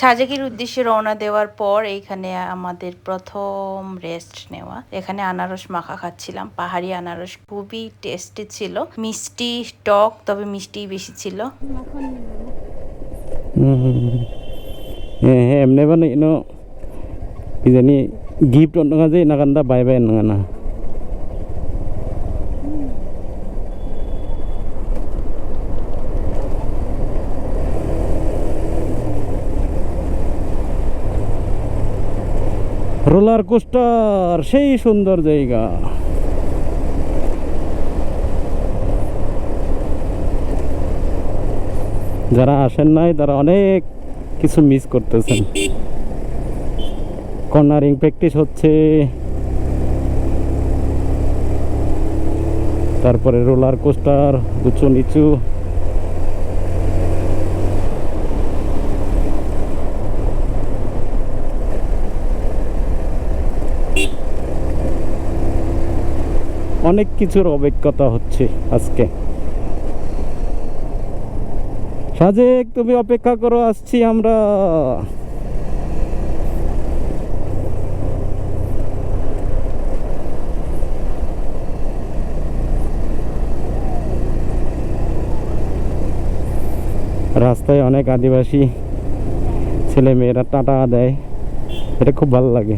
সাজেকের উদ্দেশ্যে রওনা দেওয়ার পর এইখানে আমাদের প্রথম রেস্ট নেওয়া। এখানে আনারস মাখা খাচ্ছিলাম। পাহাড়ি আনারস খুবই টেস্টি ছিল। মিষ্টি টক তবে মিষ্টি বেশি ছিল। Eh, emne ba ino izani gift on nga je nakanda bye bye roller coaster, সেই সুন্দর জায়গা। যারা আসেন নাই, তারা অনেক কিছু মিস করতেছেন। কর্নারিং প্র্যাকটিস হচ্ছে। তারপরে রোলার কোস্টার উঁচু নিচু অনেক কিছুর অভিজ্ঞতা হচ্ছে আজকে। সাজেক, তুমি অপেক্ষা করো, আসছি আমরা। রাস্তায় অনেক আদিবাসী ছেলে মেয়েরা টাটা দেয়। এটা খুব ভালো লাগে।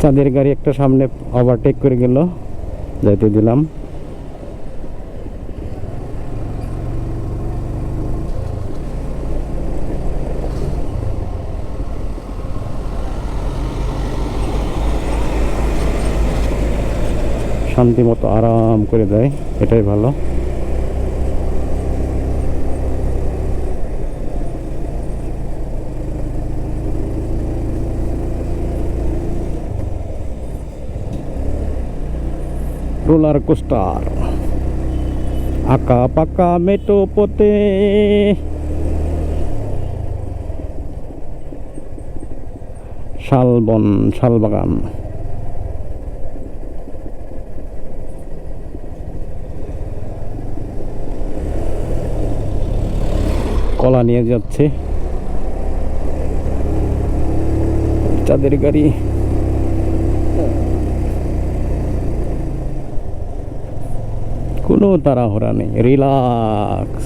চাঁদের গাড়ি একটা সামনে ওভারটেক করে গেল, যাইতে দিলাম। শান্তি মতো আরাম করে দেয়, এটাই ভালো। Roller coaster. আঁকা পাকা মেটো পোতে। শালবন শালবাগান কলা নিয়ে যাচ্ছে। চাঁদের গাড়ি। কোনো তাড়াহুড়া নেই। রিলাক্স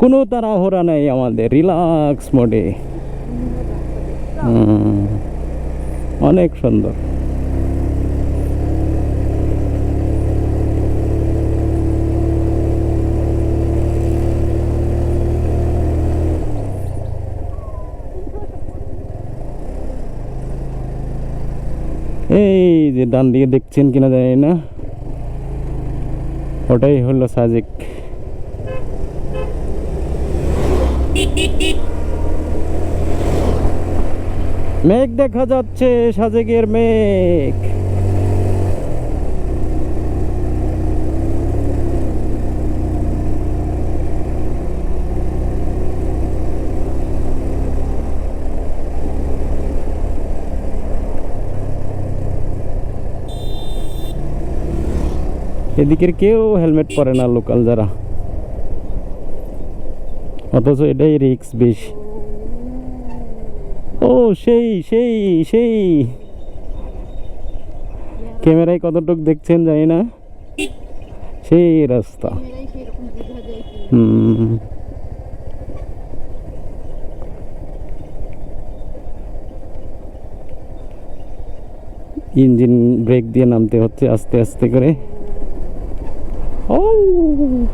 কোনো তাড়াহুড়া নেই আমাদের রিলাক্স মোডে। অনেক সুন্দর। এই যে ডান দিকে দেখছেন কিনা জানি না। ওটাই হলো সাজেক। মেঘ দেখা যাচ্ছে সাজেকের মেঘ। এদিকের কেউ হেলমেট পরে না লোকাল যারা। অথচ এটাই রিক্স বেশি। ও, সেই সেই সেই। ক্যামেরায় কতটুক দেখছেন জানি না। সেই রাস্তা। ইঞ্জিন ব্রেক দিয়ে নামতে হচ্ছে আস্তে আস্তে করে। Oh.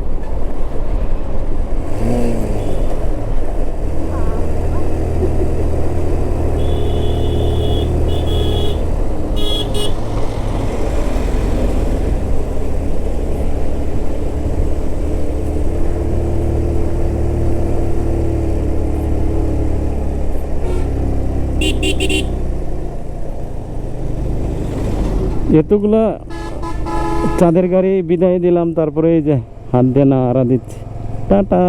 yaitu gula চাঁদের গাড়ি বিদায় দিলাম তারপরে এই যে হাত দিয়ে না আড়া দিচ্ছি। টাটা।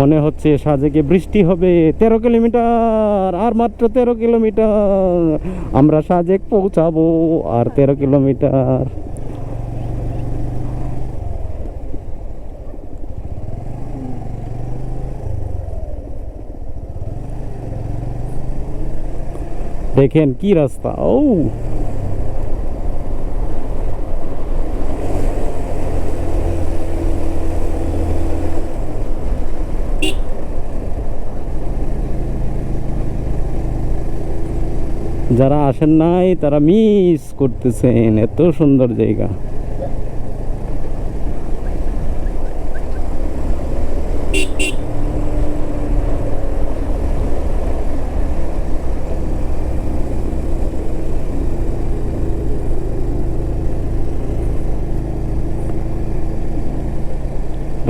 মনে হচ্ছে সাজেকে বৃষ্টি হবে। তেরো কিলোমিটার, আর মাত্র তেরো কিলোমিটার। আমরা সাজেক পৌঁছাবো, আর তেরো কিলোমিটার। দেখেন কি রাস্তা ও যারা আসেন নাই, তারা মিস করতেছেন। এত সুন্দর জায়গা।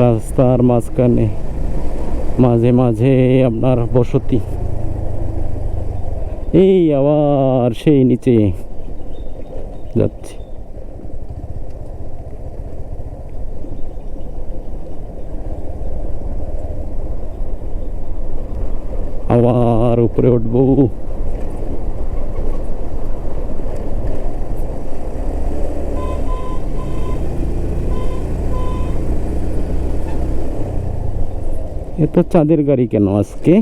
রাস্তার মাঝখানে মাঝে মাঝে আপনার বসতি। এই আবার সেই নিচে যাচ্ছি। আবার উপরে উঠবো। এত চাঁদের গাড়ি কেন আজকে?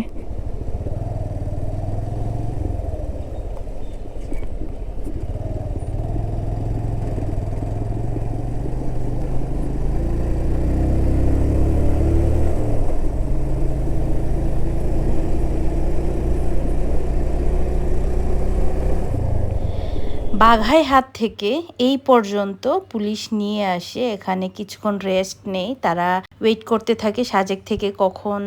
বাঘাই হাত থেকে এই পর্যন্ত পুলিশ নিয়ে আসে। এখানে কিছুক্ষণ রেস্ট নেই। তারা ওয়েট করতে থাকে সাজেক থেকে কখন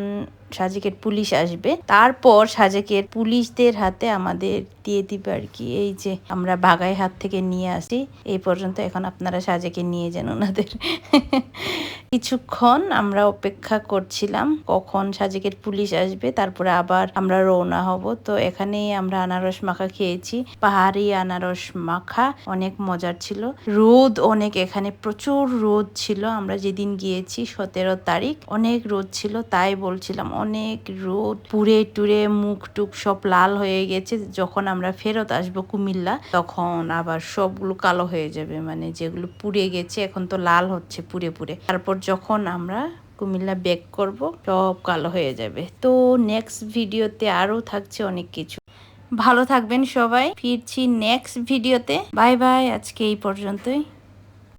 সাজেকের পুলিশ আসবে। তারপর সাজেকের পুলিশদের হাতে আমাদের দিয়ে দিবে আর কি। এই যে আমরা বাঘাই হাত থেকে নিয়ে আসি। এই পর্যন্ত এখন আপনারা সাজেকে নিয়ে যান ওনাদের। কিছুক্ষণ আমরা অপেক্ষা করছিলাম কখন সাজেকের পুলিশ আসবে, তারপরে আবার আমরা রওনা হব। তো এখানেই আমরা আনারস মাখা খেয়েছি, পাহাড়ি আনারস মাখা অনেক মজার ছিল। রোদ অনেক, এখানে প্রচুর রোদ ছিল। আমরা যেদিন গিয়েছি সতেরো তারিখ, অনেক রোদ ছিল, তাই বলছিলাম অনেক রোদ। পুড়ে টুরে মুখ টুক সব লাল হয়ে গেছে। যখন আমরা ফেরত আসব কুমিল্লা, তখন আবার সবগুলো কালো হয়ে যাবে। মানে যেগুলো পুড়ে গেছে, এখন তো লাল হচ্ছে পুড়ে পুড়ে। তারপর যখন আমরা কুমিল্লা বেক করব, সব কালো হয়ে যাবে। তো নেক্সট ভিডিওতে আরও থাকছে অনেক কিছু। ভালো থাকবেন সবাই। ফিরছি নেক্সট ভিডিওতে বাই বাই আজকে এই পর্যন্তই।